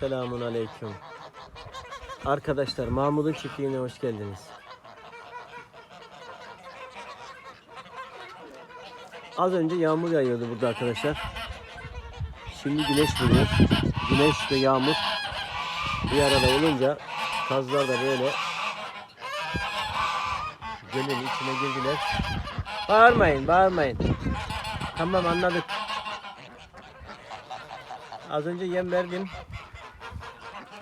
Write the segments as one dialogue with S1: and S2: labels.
S1: Selamun Aleyküm. Arkadaşlar Mahmut'un çiftliğine hoş geldiniz. Az önce yağmur yağıyordu burada arkadaşlar. Şimdi güneş vuruyor. Güneş ve yağmur bir arada olunca kazlar da böyle gölün içine girdiler. Bağırmayın, bağırmayın. Tamam anladık. Az önce yem verdim.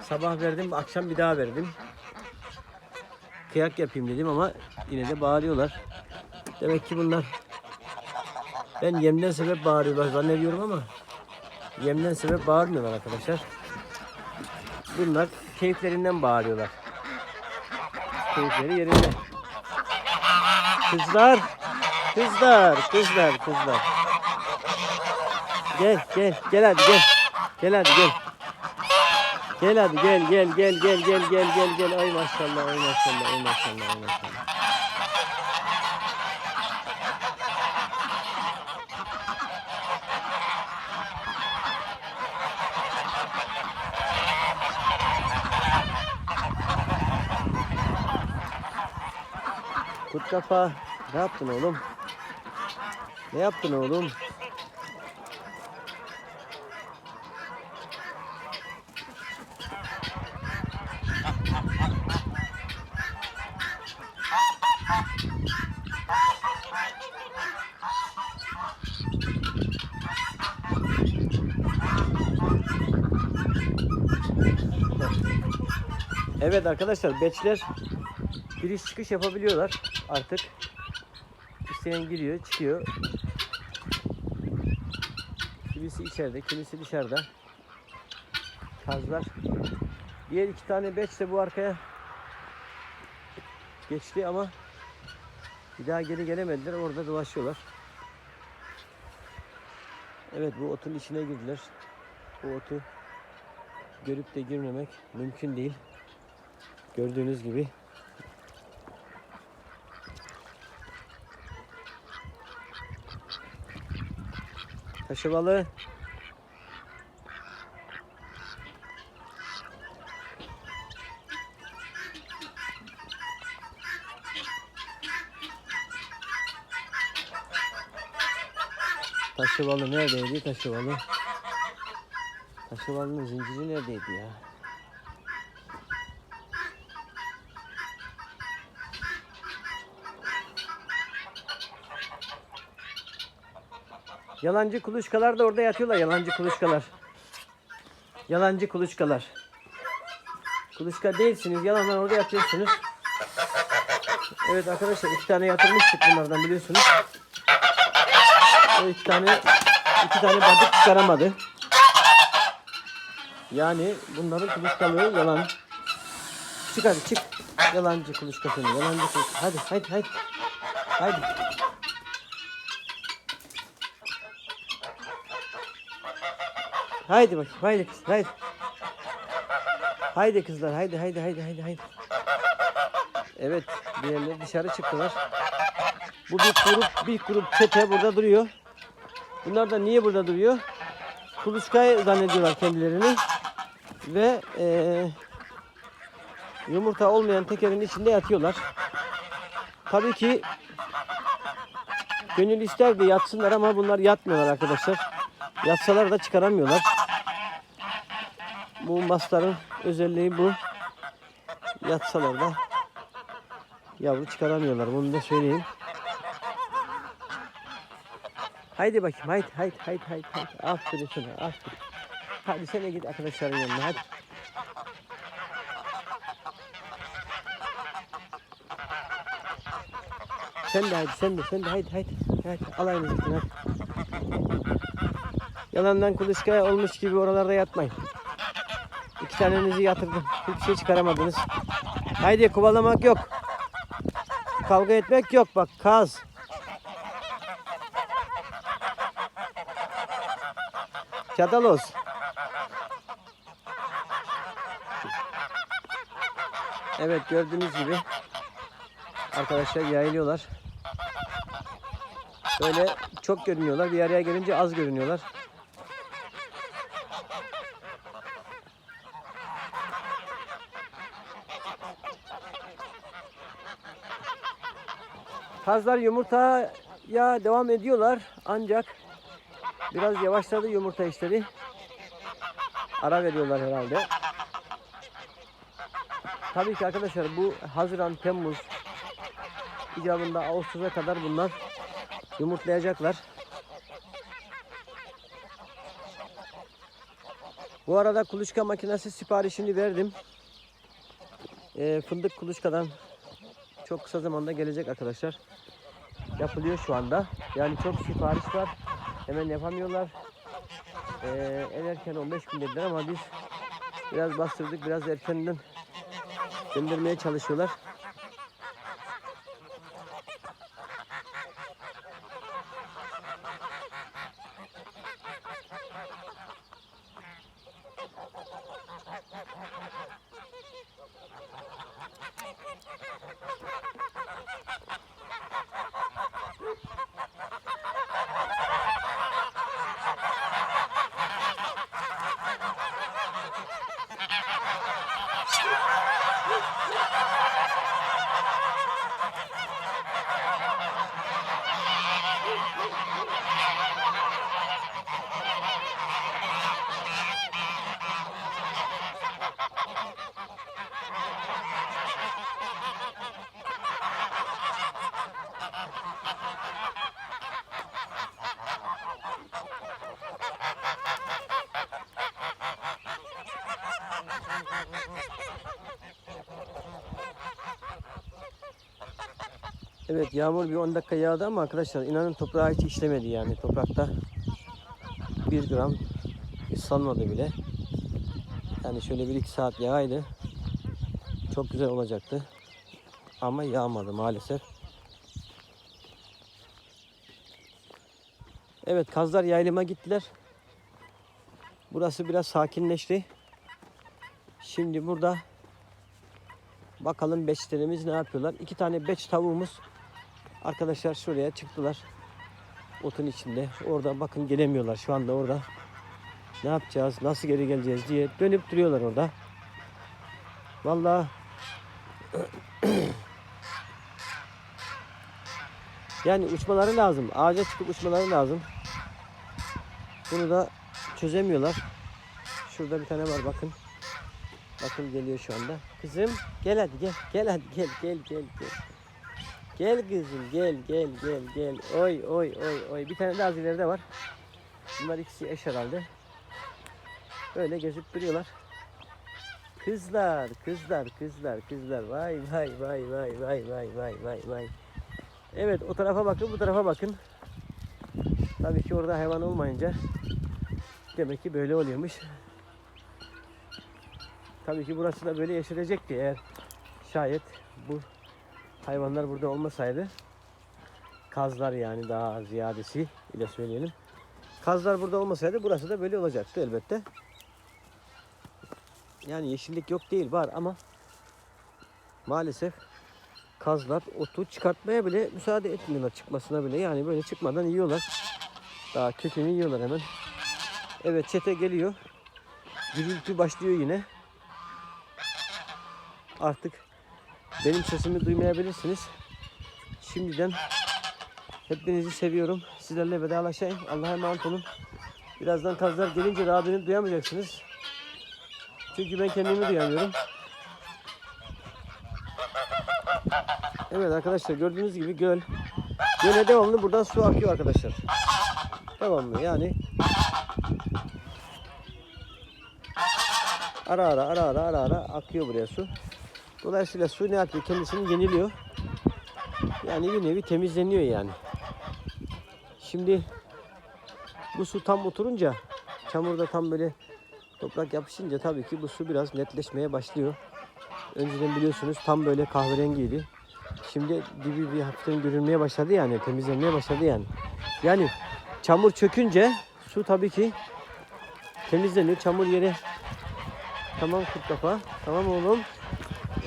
S1: Sabah verdim, akşam bir daha verdim. Kıyak yapayım dedim ama yine de bağırıyorlar. Demek ki bunlar ben yemden sebep bağırıyorlar zannediyorum ama yemden sebep bağırmıyorlar arkadaşlar. Bunlar keyiflerinden bağırıyorlar. Keyifleri yerinde. Kızlar, kızlar, kızlar, kızlar. Gel, gel, gel hadi gel. Gel hadi gel. Gel hadi gel, gel, gel, gel, gel, gel, gel, gel. Ay maşallah, ay maşallah, ay maşallah, ay maşallah. Kurt kafa, ne yaptın oğlum? Ne yaptın oğlum? Evet arkadaşlar beçler giriş çıkış yapabiliyorlar artık. İsteyen giriyor, çıkıyor. Kimisi içeride, kimisi dışarıda. Kazlar. Diğer iki tane beç de bu arkaya geçti ama bir daha geri gelemediler. Orada dolaşıyorlar. Evet bu otun içine girdiler. Bu otu görüp de girmemek mümkün değil. Gördüğünüz gibi Taşı balığı. Taşı balığı neredeydi taşı balığı? Taşı balığının zinciri neredeydi ya? Yalancı kuluçkalar da orada yatıyorlar. Yalancı kuluçkalar. Yalancı kuluçkalar. Kuluçka değilsiniz. Yalanlar orada yatıyorsunuz. Evet arkadaşlar iki tane yatırmıştık bunlardan biliyorsunuz. O iki tane iki tane balık çıkaramadı. Yani bunların kuluçkalığı yalan. Çık hadi çık. Yalancı kuluçka seni. Yalancı kuluçka. Hadi hadi hadi. Hadi. Haydi bakayım, haydi kız, haydi. Haydi kızlar, haydi, haydi, haydi, haydi, haydi. Evet, diğerleri dışarı çıktılar. Bu bir grup, bir grup çete burada duruyor. Bunlar da niye burada duruyor? Kuluçkayı zannediyorlar kendilerini. Ve eee, yumurta olmayan tekerin içinde yatıyorlar. Tabii ki gönül ister de yatsınlar ama bunlar yatmıyorlar arkadaşlar. Yatsalar da çıkaramıyorlar. Bu masların özelliği bu. Yatsalar da yavru çıkaramıyorlar. Bunu da söyleyeyim. Haydi bakayım. Haydi haydi haydi haydi. haydi. Aferin sana. Aferin. Hadi sen de git arkadaşların yanına. Hadi. Sen de haydi sen de sen de haydi haydi. Haydi alayınızı gidin hadi. Yalandan kuluçkaya olmuş gibi oralarda yatmayın. İki tanenizi yatırdım. Hiçbir şey çıkaramadınız. Haydi kovalamak yok. Kavga etmek yok bak kaz. Siadalos. Evet gördüğünüz gibi arkadaşlar yayılıyorlar. Böyle çok görünüyorlar. Bir araya gelince az görünüyorlar. Kazlar yumurtaya devam ediyorlar ancak biraz yavaşladı yumurta işleri. Ara veriyorlar herhalde. Tabii ki arkadaşlar bu Haziran, Temmuz icabında Ağustos'a kadar bunlar yumurtlayacaklar. Bu arada kuluçka makinesi siparişini verdim. Ee, fındık kuluçkadan çok kısa zamanda gelecek arkadaşlar. Yapılıyor şu anda. Yani çok sipariş var. Hemen yapamıyorlar. Ee, en erken 15 gün dediler ama biz biraz bastırdık. Biraz erkenden göndermeye çalışıyorlar. Evet yağmur bir 10 dakika yağdı ama arkadaşlar inanın toprağa hiç işlemedi yani toprakta 1 gram ıslanmadı bile. Yani şöyle 1-2 saat yağaydı. Çok güzel olacaktı. Ama yağmadı maalesef. Evet kazlar yaylıma gittiler. Burası biraz sakinleşti. Şimdi burada bakalım beçlerimiz ne yapıyorlar. İki tane beç tavuğumuz arkadaşlar şuraya çıktılar. Otun içinde. Orada bakın gelemiyorlar şu anda orada. Ne yapacağız? Nasıl geri geleceğiz diye dönüp duruyorlar orada. Vallahi yani uçmaları lazım. Ağaca çıkıp uçmaları lazım. Bunu da çözemiyorlar. Şurada bir tane var bakın. Bakın geliyor şu anda. Kızım gel hadi gel. Gel hadi gel gel gel gel. Gel kızım gel gel gel gel. Oy oy oy oy. Bir tane daha ileride var. Bunlar ikisi eş herhalde. Böyle gezip duruyorlar. Kızlar, kızlar, kızlar, kızlar. Vay vay vay vay vay vay vay vay vay. Evet o tarafa bakın bu tarafa bakın. Tabii ki orada hayvan olmayınca demek ki böyle oluyormuş. Tabii ki burası da böyle yeşerecekti eğer şayet bu hayvanlar burada olmasaydı. Kazlar yani daha ziyadesi ile söyleyelim. Kazlar burada olmasaydı burası da böyle olacaktı elbette. Yani yeşillik yok değil var ama maalesef kazlar otu çıkartmaya bile müsaade etmiyorlar çıkmasına bile. Yani böyle çıkmadan yiyorlar. Daha kökünü yiyorlar hemen. Evet çete geliyor. Gürültü başlıyor yine. Artık benim sesimi duymayabilirsiniz. Şimdiden hepinizi seviyorum. Sizlerle vedalaşayım. Allah'a emanet olun. Birazdan kazlar gelince daha duyamayacaksınız. Çünkü ben kendimi duyamıyorum. Evet arkadaşlar gördüğünüz gibi göl. Göle devamlı buradan su akıyor arkadaşlar. Devamlı yani. Ara ara ara ara ara ara akıyor buraya su. Dolayısıyla su ne yapıyor? Kendisini yeniliyor. Yani bir nevi temizleniyor yani. Şimdi bu su tam oturunca çamurda tam böyle toprak yapışınca tabii ki bu su biraz netleşmeye başlıyor. Önceden biliyorsunuz tam böyle kahverengiydi. Şimdi dibi bir hafiften görünmeye başladı yani temizlenmeye başladı yani. Yani çamur çökünce su tabii ki temizleniyor. Çamur yeri tamam kurt kafa. Tamam oğlum.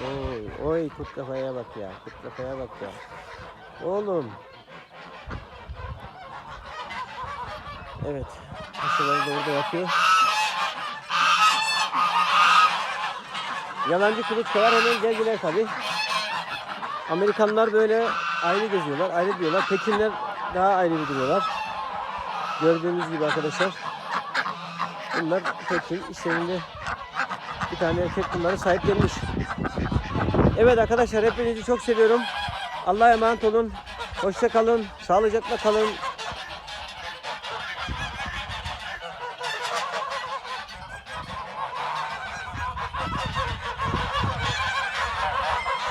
S1: Oy, oy kurt kafaya bak ya. Kurt kafaya bak ya. Oğlum. Evet. Paşaları da orada yapıyor. Yalancı kuluçkalar hemen geldiler tabi. Amerikanlar böyle ayrı geziyorlar, ayrı diyorlar. Pekinler daha ayrı bir duruyorlar. Gördüğünüz gibi arkadaşlar. Bunlar Pekin işlerinde bir tane erkek bunları sahiplenmiş. Evet arkadaşlar hepinizi çok seviyorum. Allah'a emanet olun. Hoşça kalın. Sağlıcakla kalın.